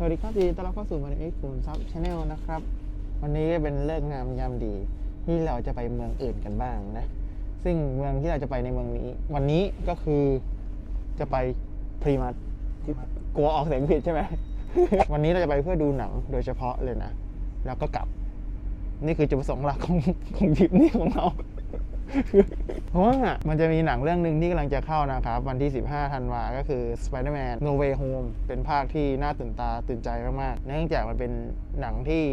สวัสดีครับยินดีต้อนรับเข้าสู่มันเอ็กซ์กลุ่มซับชาแนลนะครับ วันนี้เป็นเลิกษ์งามยามดี ที่เราจะไปเมืองอื่นกันบ้างนะ ซึ่งเมืองที่เราจะไปในเมืองนี้ วันนี้ก็คือจะไปพรีมัสกลัวออกเสียงผิดใช่ไหม วันนี้เราจะไปเพื่อดูหนังโดยเฉพาะเลยนะ แล้วก็กลับ นี่คือจุดประสงค์หลักของของทริปนี้ของเรา เพราะว่ามันจะมีหนังเรื่องหนึ่งที่กำลังจะเข้านะครับ วันที่ 15 ธันวาก็คือ Spider-Man No Way Home เป็นภาคที่น่าตื่นตาตื่นใจมากๆ เนื่องจากมันเป็นหนังที่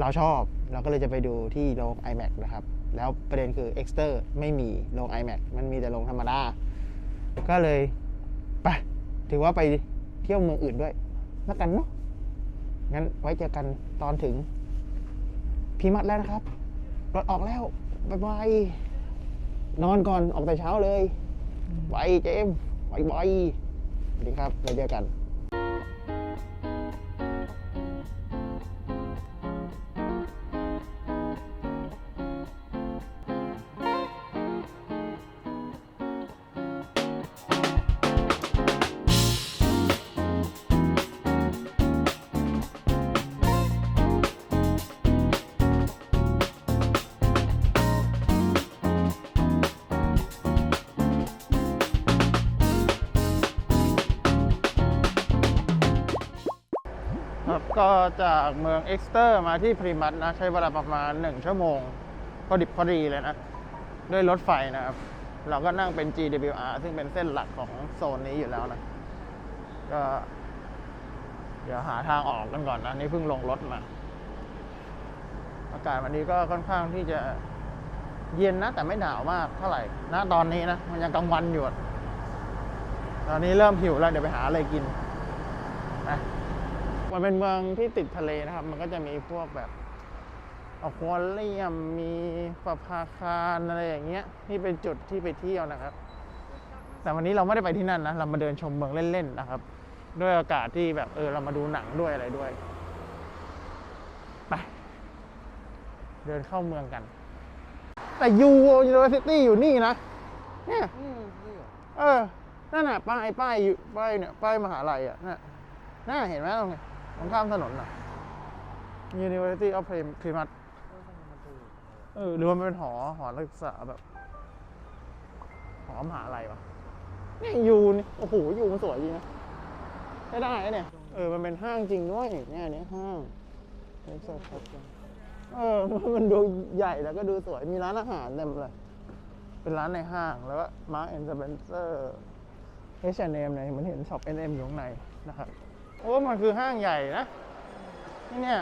เราชอบ เราก็เลยจะไปดูที่โรง IMAX นะครับ แล้วประเด็นคือ e x t e r ไม่มีโรง IMAX มันมีแต่โรงธรรมดา ก็เลยไปถือว่าไปเที่ยวเมืองอื่นด้วยแล้วกันเนาะงั้นไว้เจอกันตอนถึงพีมัดแล้วนะครับ รถออกแล้ว บายบายนอนก่อนออกแต่เช้าเลย ไว้เจมส์ไว้บายสวัสดีครับไว้เจอกัน ครับก็จากเมืองเอ็กซ์เตอร์มาที่พรีมัสนะใช้เวลาประมาณ 1 ชั่วโมง พอดิบพอดีเลยนะ ด้วยรถไฟนะครับ เราก็นั่งเป็น GWR ซึ่งเป็นเส้นหลักของโซนนี้อยู่แล้วนะ ก็ เดี๋ยวหาทางออกกันก่อนนะนี่เพิ่งลงรถมา อากาศวันนี้ก็ค่อนข้างที่จะเย็นนะ แต่ไม่หนาวมากเท่าไหร่ณตอนนี้นะ มันยังกลางวันอยู่ ตอนนี้เริ่มหิวแล้ว เดี๋ยวไปหาอะไรกินนะ มันเป็นเมืองที่ติดทะเลนะครับ มันก็จะมีพวกแบบอควาเรียมมีประภาคารอะไรอย่างเงี้ยที่เป็นจุดที่ไปเที่ยวนะครับ แต่วันนี้เราไม่ได้ไปที่นั่นนะ เรามาเดินชมเมืองเล่นๆนะครับ ด้วยอากาศที่แบบเออเรามาดูหนังด้วยอะไรด้วยไปเดินเข้าเมืองกัน แต่ยูยูนิเวอร์ซิตี้อยู่นี่นะเนี่ยเออนั่นน่ะป้ายป้ายอยู่ป้ายเนี่ยป้ายมหาลัยอะน่ะน่าเห็นไหมตรงนี้ ตรงข้ามถนนน่ะ University of Plymouth เออหรือว่ามันเป็นหอ หอนักศึกษาแบบ หอมหาลัยวะเนี่ยยูนี่โอ้โหยูมันสวยจริงนะใช้ได้เนี่ย เออ มันเป็นห้างจริงด้วยเนี่ยเนี่ยห้างเล็กซัสครับเออ มันดูใหญ่แล้วก็ดูสวย มีร้านอาหารเต็มเลย เป็นร้านในห้าง แล้วก็ Mark and Spencer H&M เนี่ยมันเห็นช็อป N&M อยู่ข้างในนะครับ โอ้มันคือห้างใหญ่นะนี่เนี่ย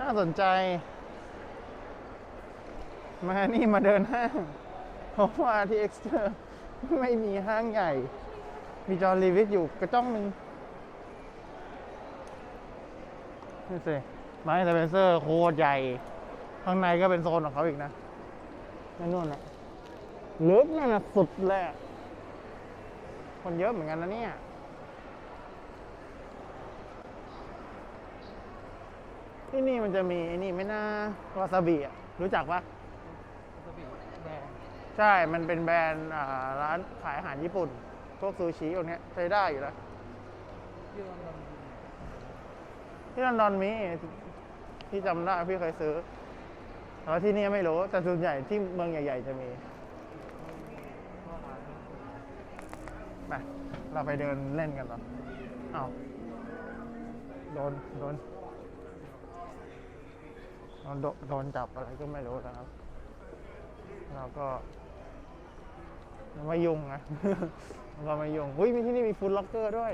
น่าสนใจ มานี่มาเดินห้างเพราะว่าที่เอ็กซ์เตอร์ไม่มีห้างใหญ่ มีจอร์ลีวิทอยู่กระจ้องหนึ่งนี่สิมาสเปนเซอร์โคตรใหญ่ ข้างในก็เป็นโซนของเขาอีกนะนั่นนู่นน่ะลึกนั่นน่ะสุดเลยอะคนเยอะเหมือนกันนะเนี่ย ที่นี่มันจะมีไอ้นี่ไม่น่าวาซาบิอะรู้จักปะใช่ มันเป็นแบรนด์อ่าร้านขายอาหารญี่ปุ่น พวกซูชิพวกเนี้ยใช้ได้อยู่แล้วที่ลอนดอนมีที่จำได้พี่เคยซื้อแต่ว่าที่นี่ไม่รู้ แต่ส่วนใหญ่ที่เมืองใหญ่ ๆ จะมีไปเราไปเดินเล่นกันเหรออ้าวโดน โดน โดนโดนจับอะไรก็ไม่รู้นะครับ เราก็ไม่ยุ่งนะเราไม่ยุ่งอุ้ยมีที่นี่มีฟูดล็อกเกอร์ด้วย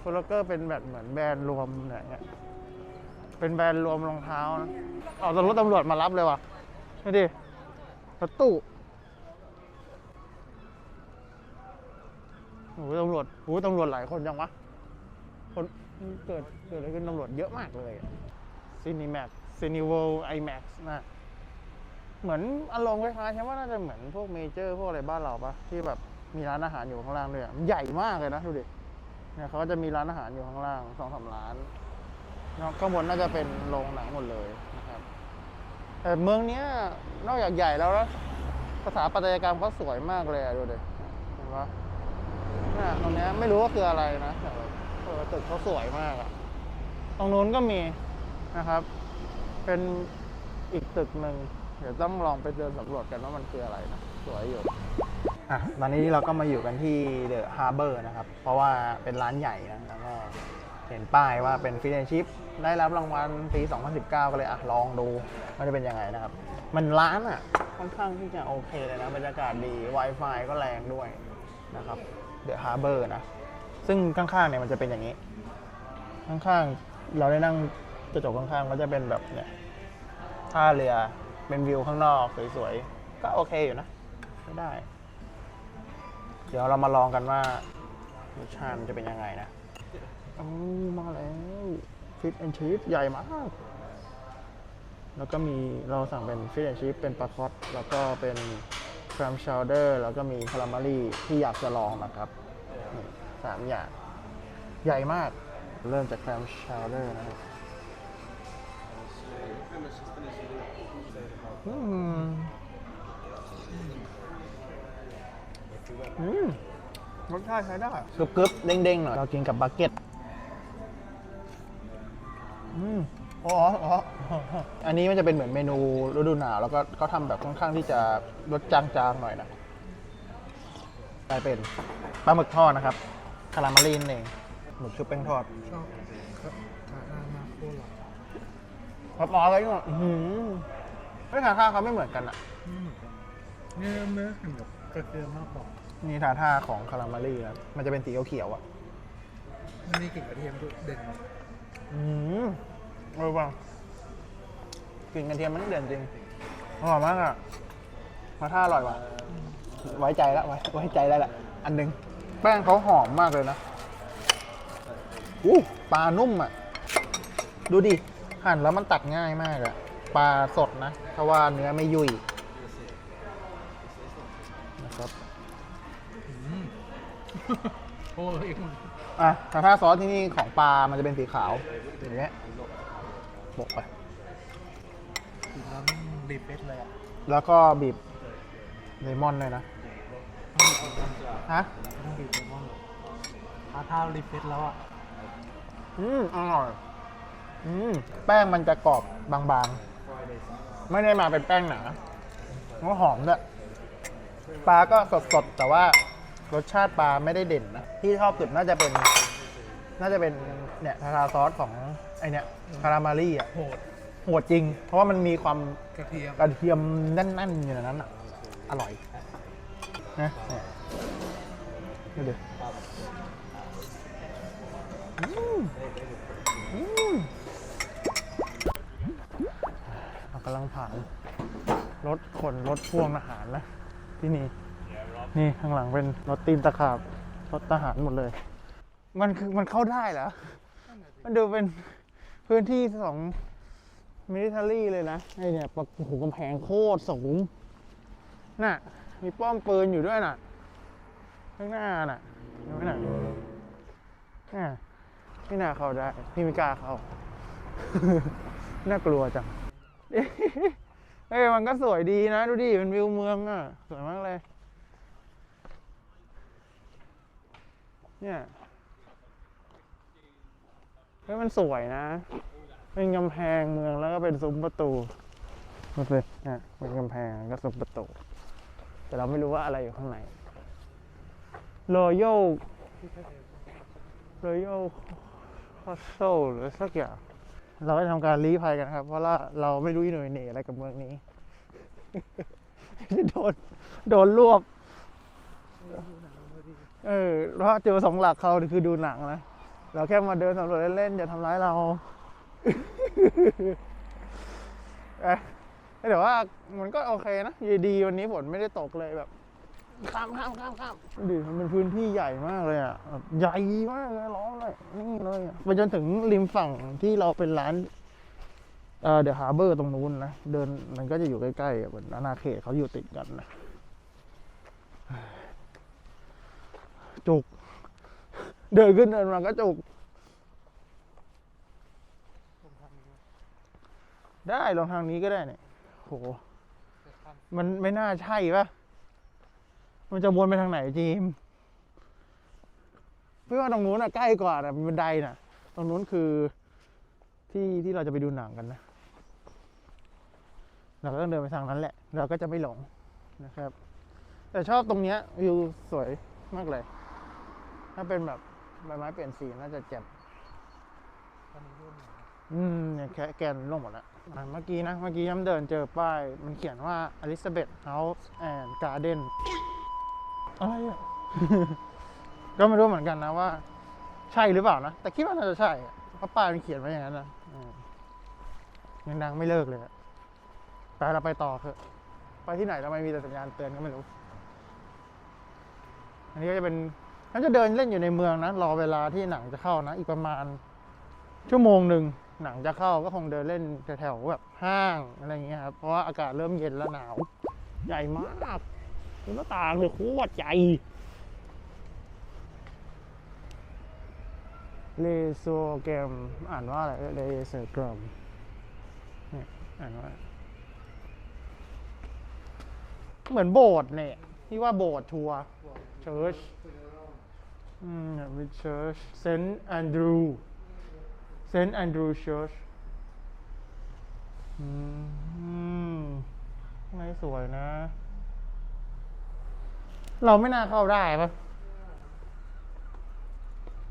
ฟูดล็อกเกอร์เป็นแบบเหมือนแบรนด์รวมอะไรเงี้ยเป็นแบรนด์รวมรองเท้านะเอารถตำรวจมารับเลยว่ะดูดิรถตู้โอ้ตำรวจโอ้ตำรวจหลายคนจังวะคนเกิดเกิดอะไรขึ้นตำรวจเยอะมากเลยซีนิแม็ก ซีนิเวลไอแม็กซ์นะเหมือนอารมณ์คล้ายๆใช่ว่าน่าจะเหมือนพวกเมเจอร์พวกอะไรบ้านเราปะที่แบบมีร้านอาหารอยู่ข้างล่างด้วยใหญ่มากเลยนะดูดิเนี่ยเขาก็จะมีร้านอาหารอยู่ข้างล่างสองสามร้านแล้วข้างบนน่าจะเป็นโรงหนังหมดเลยนะครับแต่เมืองเนี้ยนอกจากใหญ่แล้วนะสถาปัตยกรรมเขาสวยมากเลยดูดิเห็นปะเนี่ยตรงเนี้ยไม่รู้ว่าคืออะไรนะแต่ตึกเขาสวยมากอะตรงนู้นก็มีนะครับ เป็นอีกตึกหนึ่งเดี๋ยวต้องลองไปเดินสำรวจกันว่ามันคืออะไรนะ สวยอยู่ อะตอนนี้เราก็มาอยู่กันที่เดอะฮาร์เบอร์นะครับ เพราะว่าเป็นร้านใหญ่นะแล้วก็เห็นป้ายว่าเป็นฟิ n แอนชิพได้รับรางวัลปี 2019 ก็เลยอะลองดูว่าจะเป็นยังไงนะครับ มันร้านอะค่อนข้างที่จะโอเคเลยนะ บรรยากาศดี Wi-Fi ก็แรงด้วยนะครับเดอะฮาร์เบอร์นะ ซึ่งข้างๆเนี่ยมันจะเป็นอย่างนี้ ข้างๆ เราได้นั่ง กระจกข้างๆก็จะเป็นแบบเนี่ยท่าเรือเป็นวิวข้างนอกสวยๆก็โอเคอยู่นะไม่ได้ เดี๋ยวเรามาลองกันว่ารสชาติมันจะเป็นยังไงนะโอ้มาแล้วฟิตแอนชิพใหญ่มาก แล้วก็มีเราสั่งเป็นฟิชแอนชิพเป็นปลาคอตแล้วก็เป็นครัมชาวเดอร์แล้วก็มีคารามารีที่อยากจะลองนะครับสามอย่าง ใหญ่มาก เริ่มจากแครมชาวเดอร์นะครับ อืมอืมรสชาติใช้ได้ กรึบกรึบๆเด้งๆหน่อย เรากินกับบักเก็ตอืมอ๋ออ๋ออ๋ออันนี้มันจะเป็นเหมือนเมนูฤดูหนาว แล้วก็เขาทำแบบค่อนข้างที่จะรสจางๆหน่อยนะกลายเป็นปลาหมึกทอดนะครับ คาราเมลลีนเองหมึกชุบแป้งทอด ชอบครับทาหน้ามาโคตรหล่อ พอปอไว้ก่อนอื้อหือไม่ทาท่าเขาไม่เหมือนกันอะไม่เหมือนกันเนื้อเนื้อหั่นกับกระเทียมมากกว่านี่ทาท่าของคาราเมลลี่นะมันจะเป็นสีเขียวๆอะ มันมีกลิ่นกระเทียมด้วยเด่นมากอืมเออว่ะกลิ่นกระเทียมมันเด่นจริงอร่อยมากอะมาท่าอร่อยว่ะ ไว้ใจแล้วไว้ไว้ใจได้ละ อันหนึง แป้งเขาหอมมากเลยนะอู้ปลานุ่มอะ ดูดิ หั่นแล้วมันตัดง่ายมากอะปลาสดนะเพราะว่าเนื้อไม่ยุ่ยนะครับอืมโอ้ยอะทาท่าซอสที่นี่ของปลา มันจะเป็นสีขาวอย่างเงี้ยบกไปกินแล้วมันรีเฟรชเลยอะแล้วก็บีบเลมอนเลยนะต้องบีบเลมอนฮะต้องบีบเลมอนถ้าถ้ารีเฟรชแล้วอะอืมอร่อย อืมแป้งมันจะกรอบบางๆ ไม่ได้มาเป็นแป้งหนาแล้วก็หอมด้วยปลาก็สดๆ แต่ว่ารสชาติปลาไม่ได้เด่นนะที่ชอบสุดน่าจะเป็น น่าจะเป็นเนี่ยทาทาซอสของไอเนี่ยคารามารี่อะโหดโหดจริง เพราะว่ามันมีความกระเทียมกระเทียมแน่นๆอยู่ในนั้นอะอร่อยนะเนี่ยดูดิอืมากำลังผ่านรถขนรถพ่วงอาหารนะ ที่นี่ นี่ข้างหลังเป็นรถตีนตะขาบรถทหารหมดเลย มันคือมันเข้าได้เหรอ มันดูเป็นพื้นที่ของมิลิเทอรี่เลยนะไอเนี่ยปะโอ้โหกำแพงโคตรสูง น่ะ มีป้อมปืนอยู่ด้วยน่ะ ข้างหน้าน่ะเห็นไหมน่ะน่ะไม่น่าเข้าได้ พี่ไม่กล้าเข้า น่ากลัวจัง เอ้ยมันก็สวยดีนะ ดูดิเป็นวิวเมืองอะ สวยมากเลย เนี่ยเฮ้ยมันสวยนะ เป็นกำแพงเมืองแล้วก็เป็นซุ้มประตูดูสิเนี่ยเป็นกำแพงก็ซุ้มประตู แต่เราไม่รู้ว่าอะไรอยู่ข้างใน Royal Royal Castle หรือสักอย่าง เราก็ทำการลี้ภัยกันครับ เพราะว่าเราไม่รู้อีหน่วยเหน่อะไรกับเมืองนี้ โดนโดนรวบ เออเพราะเจอสองหลักเขาคือดูหนังนะเราแค่มาเดินสำรวจเล่นๆอย่าทำร้ายเราเอ๊ะแต่ว่ามันก็โอเคนะยู่ดีวันนี้ฝนไม่ได้ตกเลยแบบ ข้ามข้ามข้ามข้ามดูมันเป็นพื้นที่ใหญ่มากเลยอะใหญ่มากเลยล้อเลยนี่เลยไปจนถึงริมฝั่งที่เราเป็นร้านเดอะฮาร์เบอร์ตรงนู้นนะเดินมันก็จะอยู่ใกล้ๆเหมือนอาณาเขตเขาอยู่ติดกันนะจุก เดินขึ้นเดินมาก็จุก ได้ลองทางนี้ก็ได้เนี่ยโหมันไม่น่าใช่ปะ มันจะวนไปทางไหนจีมพี่ว่าตรงนู้นอะใกล้กว่านะเป็นบันไดน่ะ ตรงนู้นคือที่ที่เราจะไปดูหนังกันนะ เราก็ต้องเดินไปทางนั้นแหละ เราก็จะไม่หลงนะครับ แต่ชอบตรงเนี้ยวิวสวยมากเลย ถ้าเป็นแบบใบไม้เปลี่ยนสีน่าจะเจ็บอืมเนี่ยแค่แกนลงหมดแล้วอะเมื่อกี้นะ เมื่อกี้ย้ำเดินเจอป้าย มันเขียนว่า Elizabeth House and Garden อะไรอะก็ไม่รู้เหมือนกันนะว่า ใช่หรือเปล่านะ แต่คิดว่าน่าจะใช่อะเพราะป้ายมันเขียนไว้อย่างนั้นนะอืมยังดังไม่เลิกเลยอะไปเราไปต่อเถอะ ไปที่ไหนทำไมมีแต่สัญญาณเตือนก็ไม่รู้ อันนี้ก็จะเป็นฉันจะเดินเล่นอยู่ในเมืองนะ รอเวลาที่หนังจะเข้านะ อีกประมาณ ชั่วโมงหนึ่งหนังจะเข้าก็คงเดินเล่นแถวๆแบบห้างอะไรอย่างเงี้ยครับ เพราะว่าอากาศเริ่มเย็นแล้วหนาว ใหญ่มาก หน้าต่างเลยโคตรใหญ่เลโซเกมอ่านว่าอะไรเลโซเกมเนี่ยอ่านว่า เหมือนโบสถ์เนี่ยที่ว่าโบสถ์ทัวร์เชิร์ชอืมเป็นเชิร์ชเซนต์แอนดรูเซนต์แอนดรูเชิร์ชอืมไม่สวยนะ เราไม่น่าเข้าได้ปะ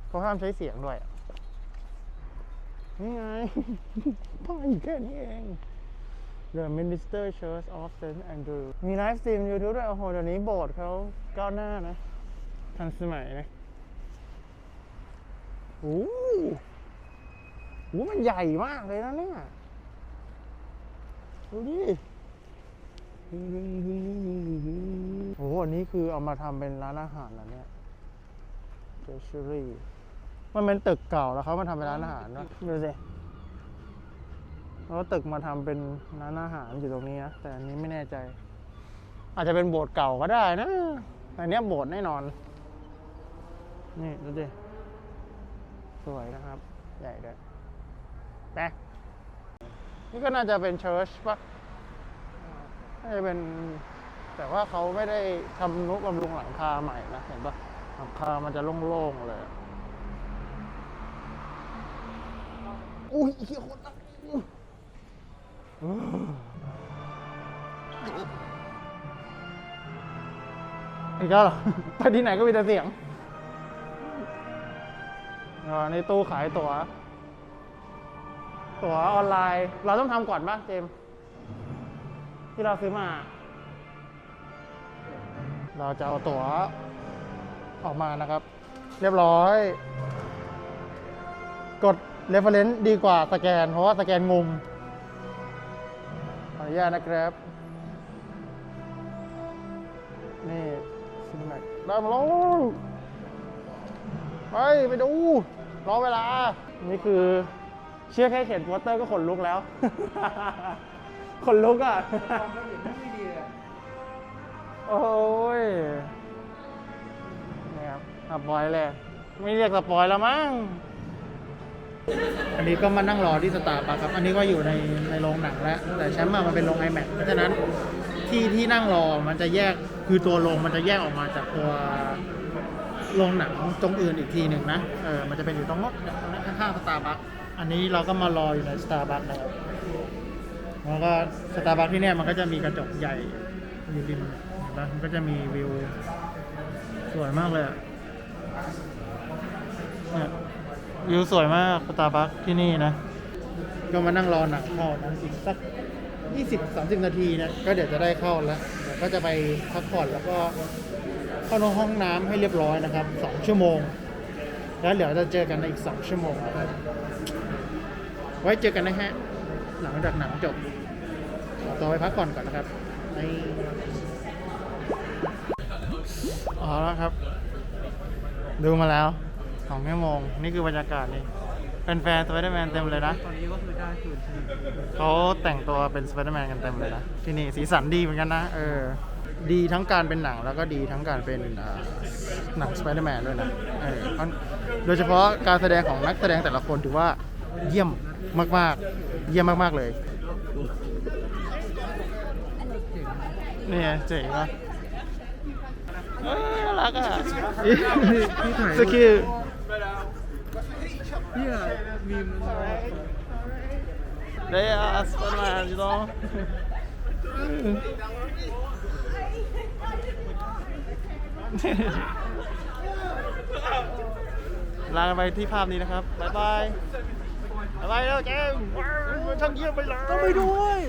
เขาห้ามใช้เสียงด้วยนี่ไงป้ายอยู่แค่นี้เอง The Minister Church of St. Andrew มีไลฟ์สตรีม YouTube ด้วย โอ้โหเดี๋ยวนี้โบสถ์เขาก้าวหน้านะ ทันสมัยนะโอ้โหโอ้โหมันใหญ่มากเลยนะเนี่ย ดูดิ โอ้โหอันนี้คือเอามาทำเป็นร้านอาหารนะเนี่ย Treasury มันเป็นตึกเก่าแล้วเขามาทำเป็นร้านอาหารนะดูสิแล้วตึกมาทำเป็นร้านอาหารอยู่ตรงนี้นะแต่อันนี้ไม่แน่ใจ อาจจะเป็นโบสถ์เก่าก็ได้นะแต่อันเนี้ยโบสถ์แน่นอน นี่ดูดิสวยนะครับ ใหญ่ด้วยไปนี่ก็น่าจะเป็นเชิร์ชปะ น่าจะเป็น แต่ว่าเขาไม่ได้ทำนุบำรุงหลังคาใหม่นะ เห็นปะหลังคามันจะโล่งๆเลยอะอุ้ยเฮียโคตรดังอีกแล้วเหรอไปที่ไหนก็มีแต่เสียงอ่านี่ตู้ขายตั๋ว ตั๋วออนไลน์ เราต้องทำก่อนป่ะเจมส์ ที่เราซื้อมา เราจะเอาตั๋วออกมานะครับ เรียบร้อย กด reference ดีกว่าสแกน เพราะว่าสแกนงมขออนุญาตนะครับ นี่ซินแม็กได้มาแล้วไป ไปดู รอเวลา นี่คือเชื่อแค่เห็นโปสเตอร์ก็ขนลุกแล้ว ขนลุกอะความละเอียดไม่ดีเลยโอ้ยนี่ครับสปอยเลยไม่เรียกสปอยแล้วมั้ง อันนี้ก็มานั่งรอที่สตาร์บัคครับ อันนี้ก็อยู่ในในโรงหนังแล้ว แต่แชมป์อะมันเป็นโรง iMac เพราะฉะนั้นที่ที่นั่งรอมันจะแยก คือตัวโรงมันจะแยกออกมาจากตัวโรงหนังตรงอื่นอีกทีหนึ่งนะ เออ มันจะเป็นอยู่ตรงนู้นตรงนั้นข้างๆสตาร์บัคอันนี้เราก็มารออยู่ในสตาร์บัคนะครับ แล้วก็สตาร์บัคที่เนี่ยมันก็จะมีกระจกใหญ่อยู่ริมเห็นปะมันก็จะมีวิวสวยมากเลยอะเนี่ยวิวสวยมากสตาร์บัคที่นี่นะ ก็มานั่งรอหนังเข้านะอีกสัก20-30 นาทีนะก็เดี๋ยวจะได้เข้าแล้วเดี๋ยวก็จะไปพักผ่อนแล้วก็เข้าในห้องน้ำให้เรียบร้อยนะครับ 2 ชั่วโมง แล้วเดี๋ยวจะเจอกันในอีก 2 ชั่วโมงนะครับไว้เจอกันนะฮะ หลังจากหนังจบ ตัวไปพักก่อนก่อนนะครับในอ๋อแล้วครับ ดูมาแล้วสองชั่วโมง นี่คือบรรยากาศนี่เป็นแฟนสไปเดอร์แมนเต็มเลยนะ ตอนนี้ก็คือได้คืนเขาแต่งตัวเป็นสไปเดอร์แมนกันเต็มเลยนะ ที่นี่สีสันดีเหมือนกันนะ เออ ดีทั้งการเป็นหนังแล้วก็ดีทั้งการเป็นหนังสไปเดอร์แมนด้วยนะ เออโดยเฉพาะการแสดงของนักแสดงแต่ละคนถือว่าเยี่ยมมาก ๆ เยี่ยมมาก ๆ เลย นี่ไงเจ๋งอะเอ้ยน่ารักอะที่ถ่ายสกิลเนี่ยมีมมันมา They are Spider-Man, you know. ลากันไปที่ภาพนี้นะครับ บ๊ายบาย บ๊ายบายแล้วเจมส์ว้าวช่างเยี่ยมไปเลย ต้องไปด้วย